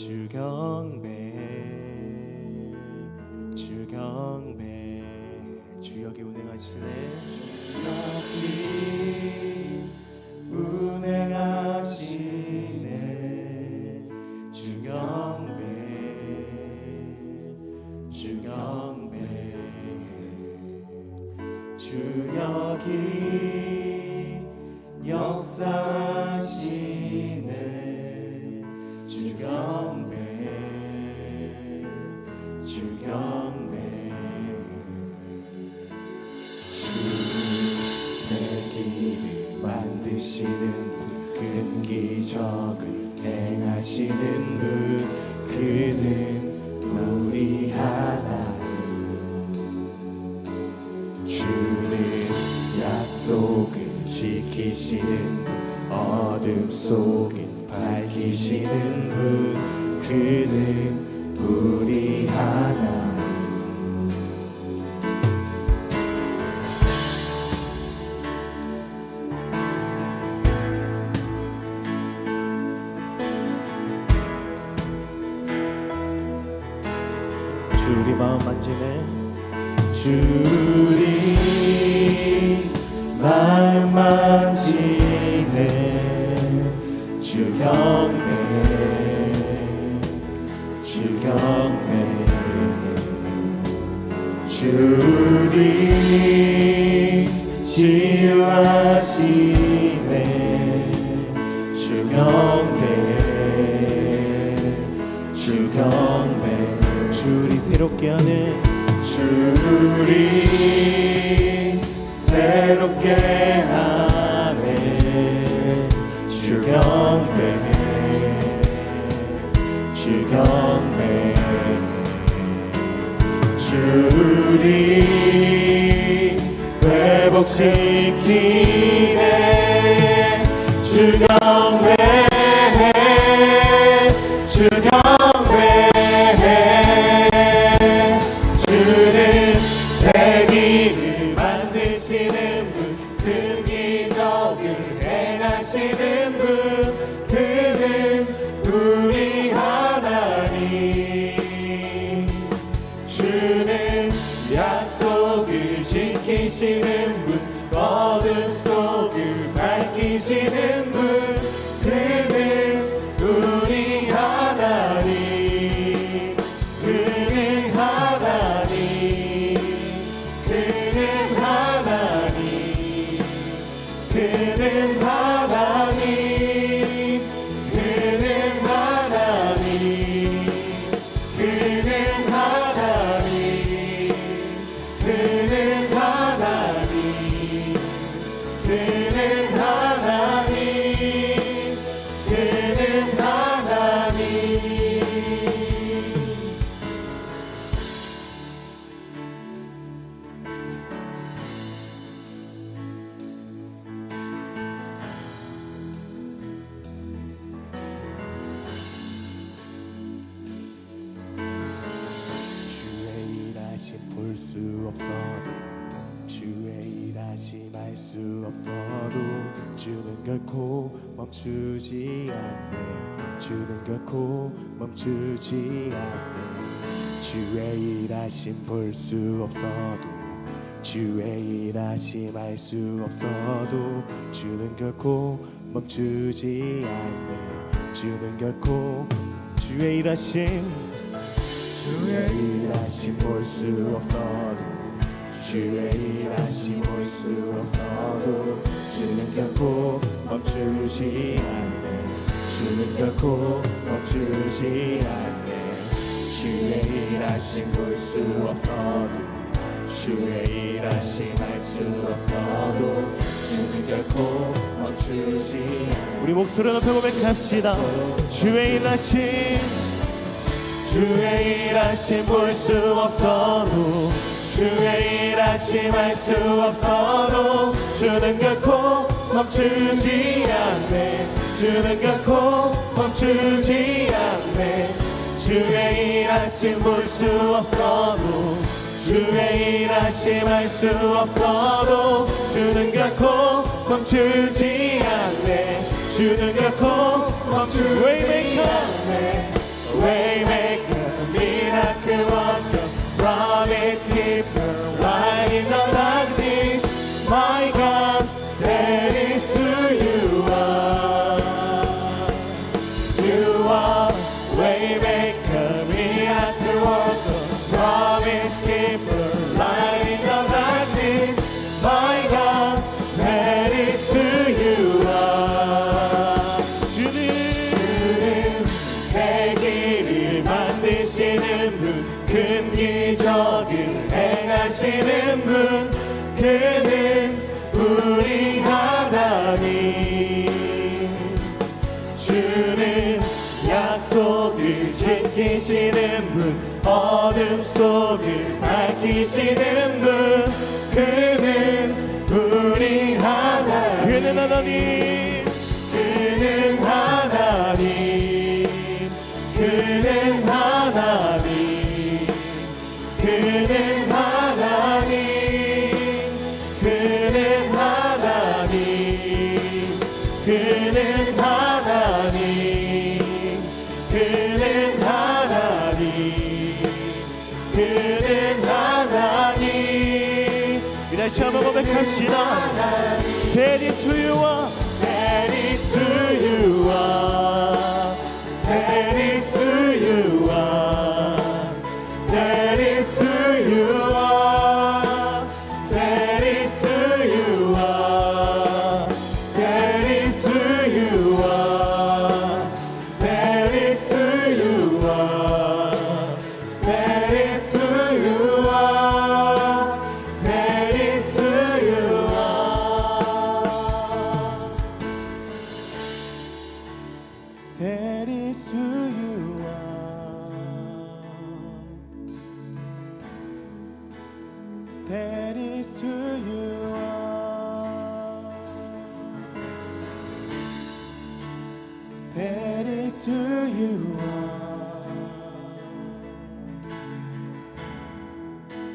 주 경배해 주 경배해 주 여기 운행하시네 주 여기 분, 어둠 속을 밝히시는 분 그는 주리 치유하시네. 주 경배 주 경배. 주리 새롭게 하네. 주리 새롭게 하네. 주 경배 주경 회복시키네 주 경배해 주 경배해 주는 세기를 만드시는 분, 큰 기적을 행하시는 분, 결코 멈추지 않네 주의 일하심 볼 수 없어도 주의 일하심 알 수 없어도 주는 결코 멈추지 않네. 주는 결코 주의 일하심 주의 일하심 볼 수 없어도 주의 일하심 볼 수 없어도 주는 결코 멈추지 않네 주는 결코 멈추지 않네 주의 일하심 볼 수 없어도 주의 일하심 알수 없어도 주는 결코 멈추지 않네 우리 목소리 높여 고백합시다. 주의 일하심. 주의 일하심 볼 수 없어도 주의 일하심 알수 없어도 주는 결코 멈추지 않네 주는 결코 멈추지 않네 주의 일하심 볼 수 없어도 주의 일하심 알 수 없어도 주는 결코 멈추지 않네 주는 결코 멈추지 않네 Waymaker, miracle worker, promise keeper, light in the dark. 밝히시는 분 어둠 속을 밝히시는 분 그는 우리 하나님 그는 하나님. 부르시다. 대리 주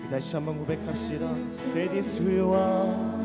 다시 한번 고백합시다. 내 예수와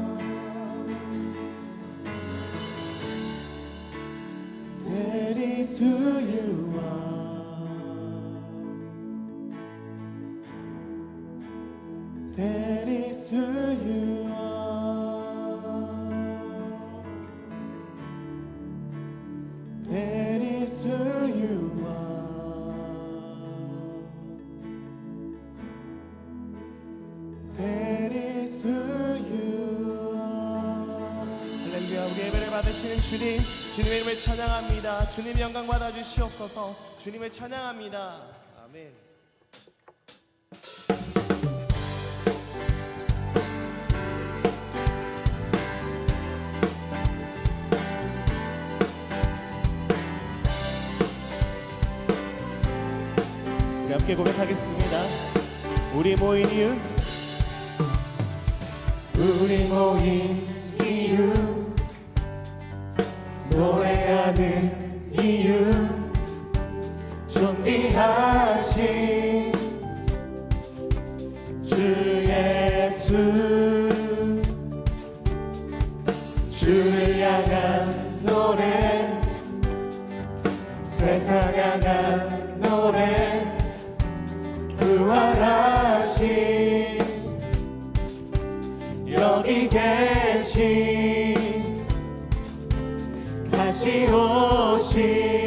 주님 영광 받아주시옵소서. 주님을 찬양합니다. 아멘. 우리 함께 고백하겠습니다. 우리 모인 이유. 우리 모인 다시 오신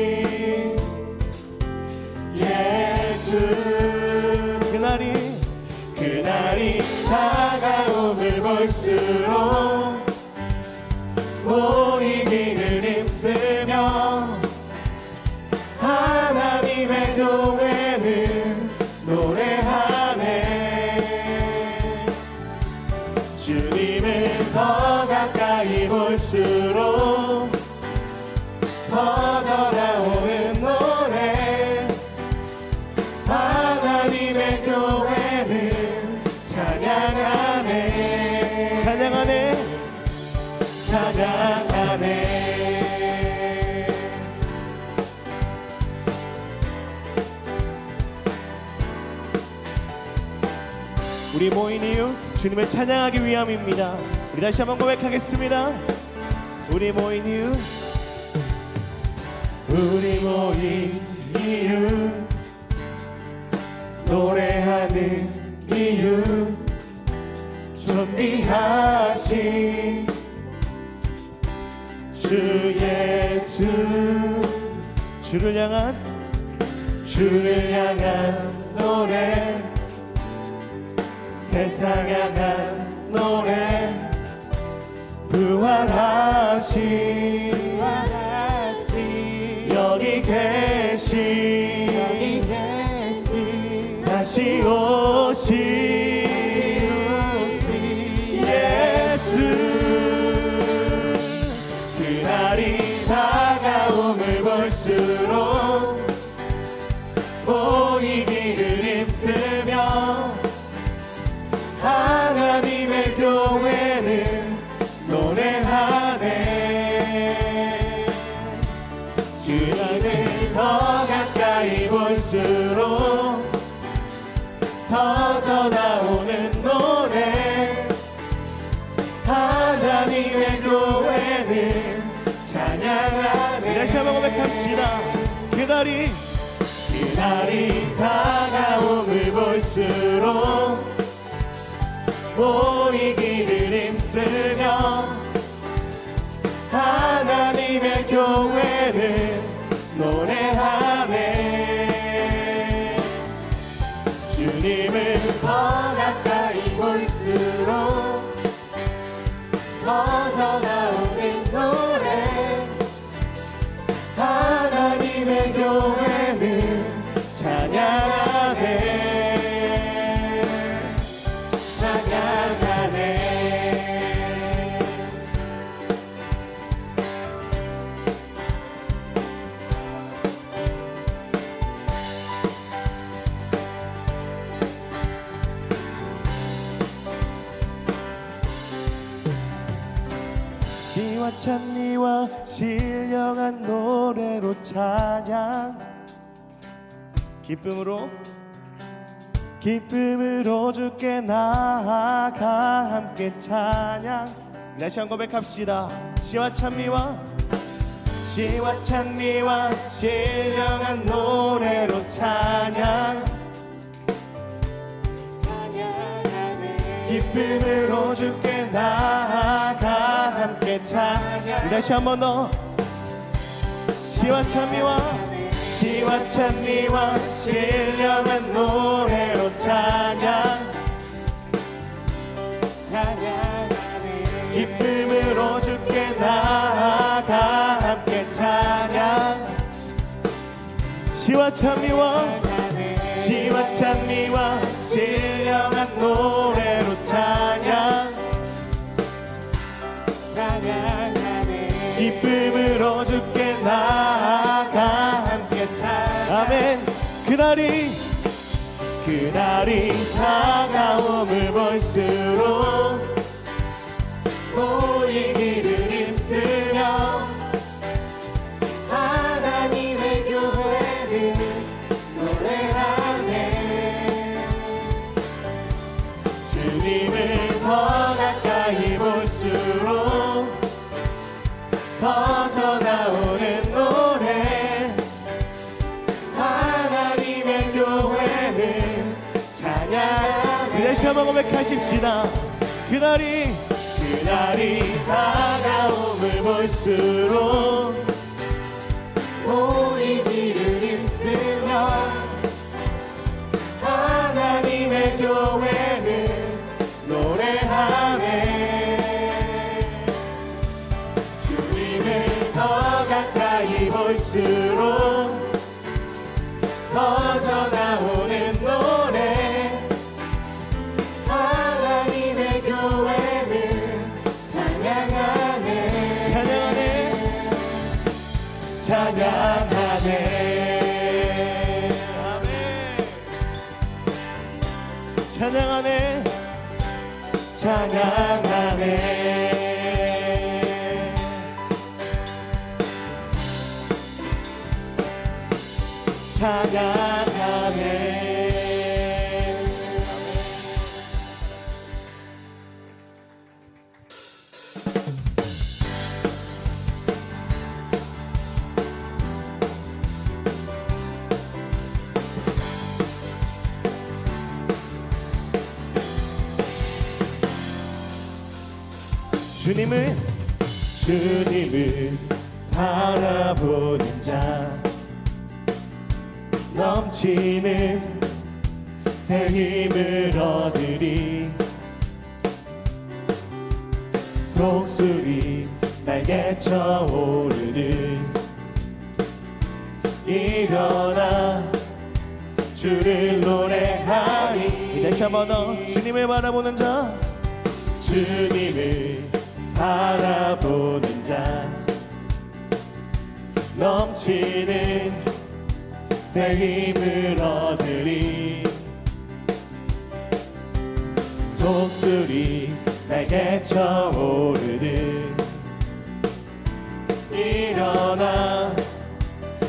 우리 모인 이유 주님을 찬양하기 위함입니다. 우리 다시 한번 고백하겠습니다. 우리 모인 이유. 우리 모인 이유. 노래하는 이유. 존귀하신 주 예수. 주를 향한 주를 향한 노래 세상 향한 노래. 부활하신 여기 계신 다시 오신 그날이 그날이 다가옴을 볼수록 모이기를 힘쓰며 시와 찬미와 신령한 노래로 찬양. 기쁨으로 기쁨으로 주께 나아가 함께 찬양. 다시 한 고백합시다. 시와 찬미와 시와 찬미와 신령한 노래로 찬양 기쁨으로 주께 나아가 함께 찬양 다시 한번 더. 시와 찬미와 시와 찬미와 신령한 노래로 찬양. 기쁨으로 주께 나아가 함께 찬양. 시와 찬미와 시와 찬미와 신령한 노래 그날이 그날이 다가옴을 볼수록 한번 고백하십시다. 그날이 그날이 다가옴을 볼수록 모이기를 힘쓰며 하나님의 교회 찬양하네. 찬양 주님을 주님을 바라보는 자 넘치는 새 힘을 얻으리. 독수리 날개 쳐 오르는 일어나 주를 노래하리. 다시 한번 더 주님을 바라보는 자. 주님을 바라보는 자 넘치는 새 힘을 얻으리. 독수리 날개쳐 오르는 일어나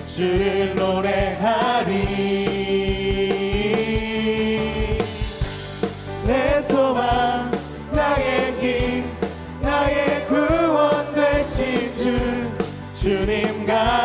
주를 노래하리 주님 같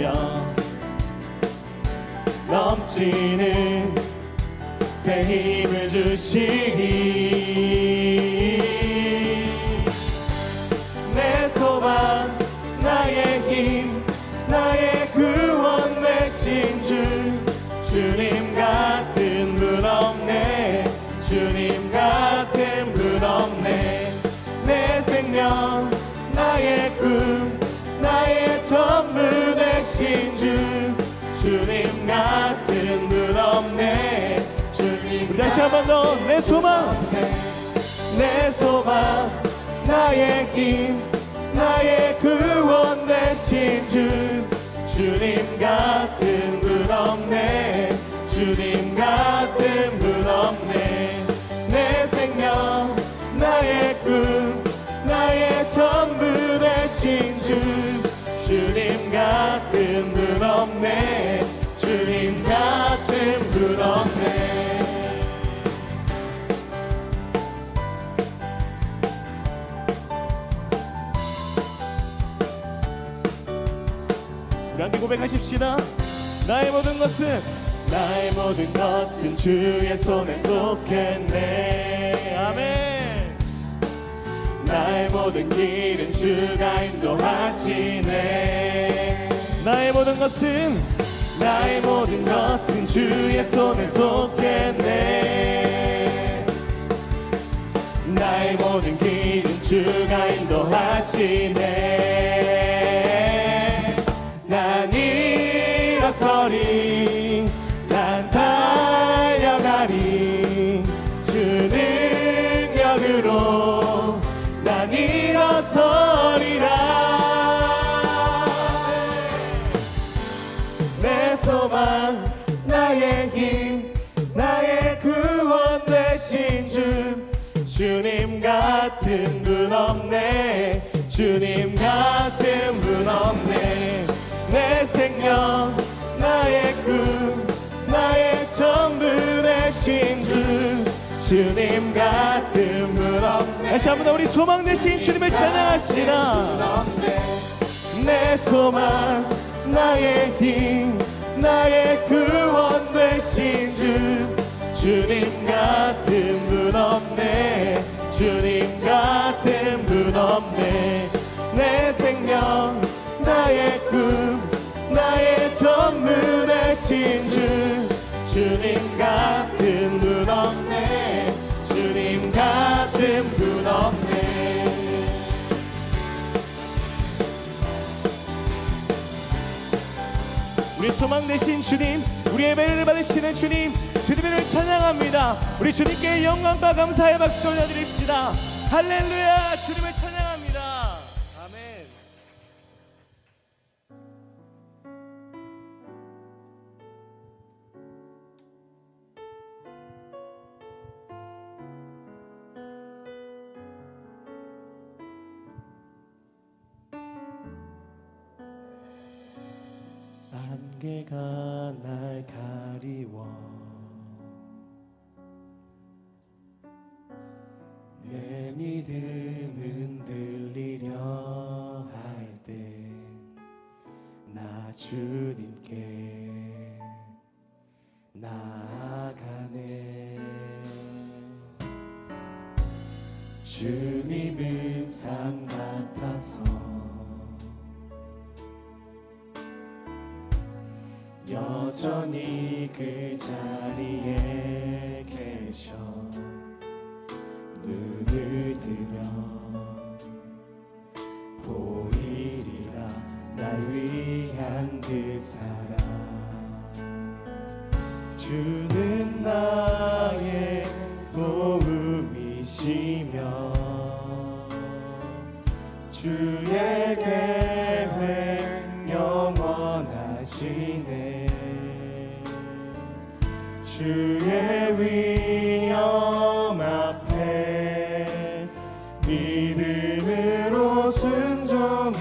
쓰시며 넘치는 새 힘을 주시니 다시 한 번 더. 내 소망. 내 소망. 나의 힘. 나의 구원 되신 주. 주님 같은 분 없네. 주님 같은 고백하십시다. 나의 모든 것은 나의 모든 것은 주의 손에 속했네. 아멘. 나의 모든 길은 주가 인도하시네. 나의 모든 것은 나의 모든 것은 주의 손에 속했네. 나의 모든 길은 주가 인도하시네 주님 같은 분 없네. 내 생명 나의 꿈 나의 전부 되신 주. 주님 같은 분 없네. 다시 한번 더 우리 소망 되신 주님을 찬양합시다. 내 소망 나의 힘 나의 구원 되신 주. 주님 같은 분 없네 주님 같은 분 없네. 내 생명 나의 꿈 나의 전부 되신 주. 주님 같은 분 없네. 주님 같은 분 없네. 우리 소망 되신 주님 우리 예배를 받으시는 주님 주님을 찬양합니다. 우리 주님께 영광과 감사의 박수 올려드립시다. 할렐루야! 주님을 찬양 안개가 날 가리워 자리에 계셔. 눈을 들면 보이리라. 날 위한 그 사랑. 주는 나의 도움이시며 주의 계획 영원하시 주의 위엄 앞에 믿음으로 순종해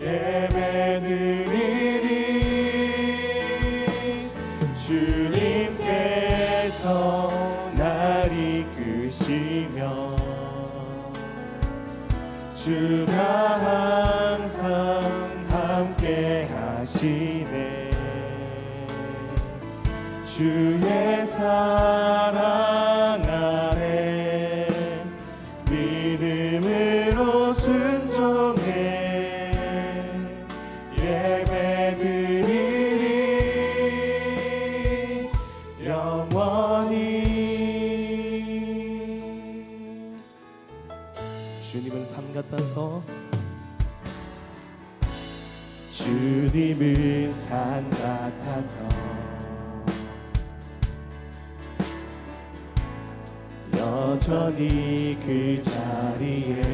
예배드리리 주님께서 날 이끄시며 주가 항상 함께 하시 주의 사 여전히 그 자리에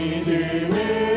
redeemed.